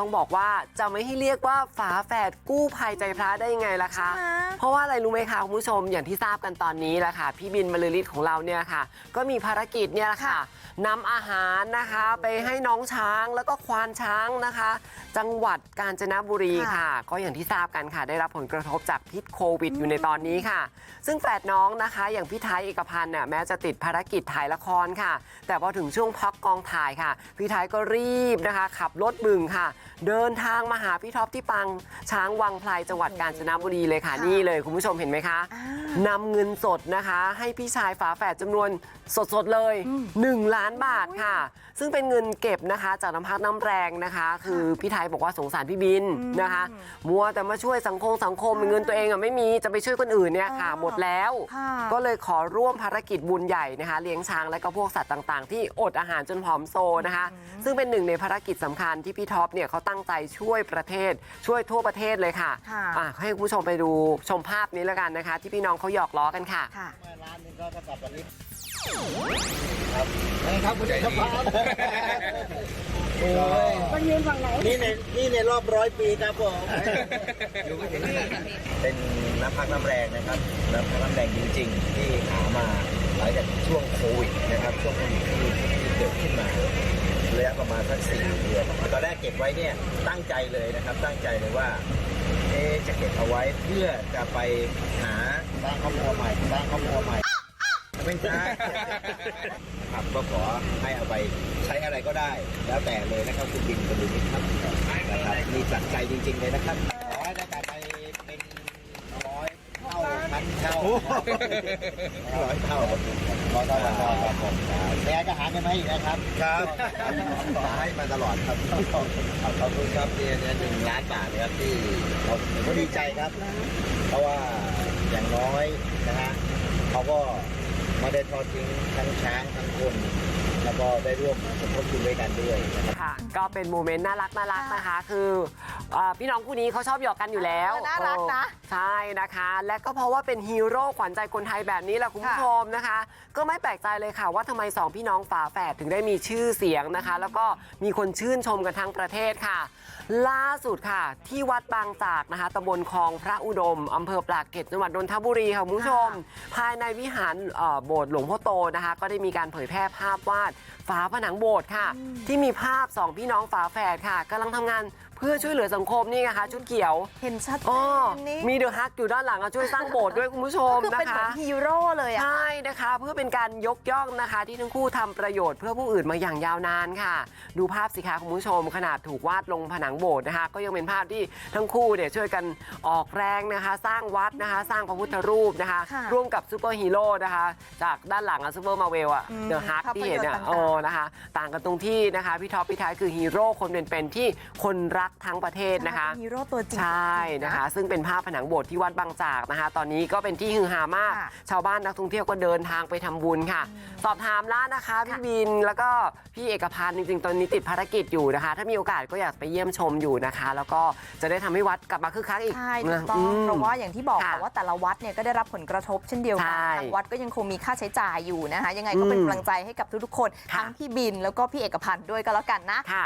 ต้องบอกว่าจะไม่ให้เรียกว่าฝาแฝดกู้ภัยใจพระได้ยังไงล่ะคะใช่ไหมเพราะว่าอะไรรู้ไหมคะคุณผู้ชมอย่างที่ทราบกันตอนนี้แหละค่ะพี่บินบรรลือฤทธิ์ของเราเนี่ยค่ะ ก็มีภารกิจเนี่ยแหละค่ะนำอาหารนะคะไปให้น้องช้างแล้วก็ควานช้างนะคะ จังหวัดกาญจนบุรีค่ะ ก็อย่างที่ทราบกันค่ะ ได้รับผลกระทบจากพิษโควิด อยู่ในตอนนี้ค่ะ ซึ่งแฝดน้องนะคะ อย่างพี่ไทยเอกพันธ์เนี่ยแม้จะติดภารกิจถ่ายละครค่ะ แต่พอถึงช่วงพักกองถ่ายค่ะพี่ไทยก็รีบนะคะ ขับรถบึงค่ะเดินทางมาหาพี่ท็อปที่ปังช้างวังไพรจังหวัดกาญจนบุรีเลยค่ะค่ะนี่เลยคุณผู้ชมเห็นไหมคะอ่านำเงินสดนะคะ ให้พี่ชายฝาแฝดจำนวนสดๆเลย 1 ล้านบาทค่ะ ซึ่งเป็นเงินเก็บนะคะ จากน้ำพักน้ำแรงนะคะ คือพี่ไทยบอกว่าสงสารพี่บินนะคะ มัวแต่มาช่วยสังคมสังคมเงินตัวเองอะไม่มีจะไปช่วยคนอื่นเนี่ยค่ะอ๋อหมดแล้วค่ะก็เลยขอร่วมภารกิจบุญใหญ่นะคะ เลี้ยงช้างและก็พวกสัตว์ต่าง ๆ ที่อดอาหารจนผอมโซนะคะ ซึ่งเป็นหนึ่งในภารกิจสำคัญที่พี่ท็อปเนี่ยเขาตั้งใจช่วยประเทศ ช่วยทั่วประเทศเลยค่ะค่ะอะให้คุณผู้ชมไปดูชมภาพนี้แล้วกันนะคะ ที่พี่น้องเขาหยอกล้อกันค่ะค่ะร้านหนึงก็กระสอบแบบนี้ครับนี่ครับคุณเอกพันธ์โอ้ยมันยืนฝั่งไหน นี่ในนี่ในรอบร้อยปีครับผมเป็นน้ำพักน้ำแรงนะครับ น้ำพักน้ำแรงจริง ๆ ที่หามาหลังจากช่วงโควิดนะครับ ช่วงโควิดที่ที่เกิดขึ้นมา ระยะประมาณสักสี่เดือนตอนแรกเก็บไว้เนี่ยตั้งใจเลยนะครับ ตั้งใจเลยว่าเอจะเก็บเอาไว้เพื่อจะไปหาสร้างครอบครัวใหม่สร้างครอบครัวใหม่ไม่ใช่ครับก็ขอให้เอาไปใช้อะไรก็ได้ แล้วแต่เลยนะครับคุณบินคุณบินครับนะครับนี่จัดใจจริงๆเลยนะครับขอให้ได้กลับไปเป็นร้อยเท่าพันเท่า ร้อยเท่าร้อยเท่าพันเท่าครับผมแม่ก็หาเงินมาให้อีกนะครับครับขอให้มาตลอดครับขอบคุณครับเนี่ยเนี่ยหนึ่งล้านบาทนะครับที่เราผมก็ดีใจครับ เพราะว่าอย่างน้อยนะฮะเขาก็ไม่ได้ทอดทิ้งทั้งช้างทั้งคน แล้วก็ได้ร่วมสมทบทุนด้วยกันด้วยนะครับ ค่ะ ก็เป็นโมเมนต์น่ารักน่ารักนะคะ คือเอ่อพี่น้องคู่นี้เขาชอบหยอกกันอยู่แล้วเออน่ารักนะเออใช่นะคะ และก็เพราะว่าเป็นฮีโร่ขวัญใจคนไทยแบบนี้แหละคุณผู้ชมนะคะ ก็ไม่แปลกใจเลยค่ะว่าทำไมสองพี่น้องฝาแฝดถึงได้มีชื่อเสียงนะคะ แล้วก็มีคนชื่นชมกันทั้งประเทศค่ะ ล่าสุดค่ะ ที่วัดบางจากนะคะตำบลคลองพระอุดมอำเภอปากเกร็ดจังหวัดนนทบุรีค่ะคุณผู้ชม ภายในวิหารเอ่อโบสถ์หลวงพ่อโตนะคะ ก็ได้มีการเผยแพร่ภาพวาดฝาผนังโบสถ์ค่ะ ที่มีภาพสองพี่น้องฝาแฝดค่ะกำลังทำงานเพื่อช่วยเหลือสังคมนี่ไงคะ ชุดเขียวเห็นชัดเจอ๋อนนี่มีเดอะฮักอยู่ด้านหลังอะช่วยสร้างโบสถ์ด้วยคุณผู้ชมคือนะเป็นเหมือคะ นฮีโร่เลยอะ ใช่นะคะเพื่อเป็นการยกย่องนะคะ ที่ทั้งคู่ทำประโยชน์เพื่อผู้อื่นมาอย่างยาวนานค่ะ ดูภาพสิคะคุณผู้ชม ขนาดถูกวาดลงผนังโบสถ์นะคะ ก็ยังเป็นภาพที่ทั้งคู่เนี่ยช่วยกันออกแรงนะคะ สร้างวัดนะคะ สร้างพระพุทธรูปนะคะ ค่ะร่วมกับซูเปอร์ฮีโร่นะคะ จากด้านหลังอะซูเปอร์มาเวลอะอืมเดอะฮักภาพที่เห็นยนตร์อะต่างๆโอ้นะคะ ต่างกันตรงที่นะคะพี่ท็อปพี่ท้ายคือฮีโร่คนเป็นๆที่คนรักทั้งประเทศนะคะเป็นฮีโร่ตัวจริง ใช่นะคะ ซึ่งเป็นภาพผนังโบสถ์ที่วัดบางจากนะคะ ตอนนี้ก็เป็นที่ฮือฮามาก ค่ะชาวบ้านนักท่องเที่ยวก็เดินทางไปทำบุญค่ะ สอบถามแล้วนะคะพี่บินแล้วก็พี่เอกพันธ์จริงๆ ตอนนี้ติดภารกิจอยู่นะคะ ถ้ามีโอกาสก็อยากไปเยี่ยมชมอยู่นะคะ แล้วก็จะได้ทำให้วัดกลับมาคึกคักอีกใช่ถูกต้อง ม เพราะว่าอย่างที่บอกค่ะค่ะว่าแต่ละวัดเนี่ยก็ได้รับผลกระทบเช่นเดียวกัใช่ทางวัดก็ยังคงมีค่าใช้จ่ายอยู่นะคะ ยังไงก็เป็นอืมกำลังใจให้กับทุกๆคนค่ะทั้งพี่บินแล้วก็พี่เอกพันธ์ด้วยก็แล้วกันนะค่ะ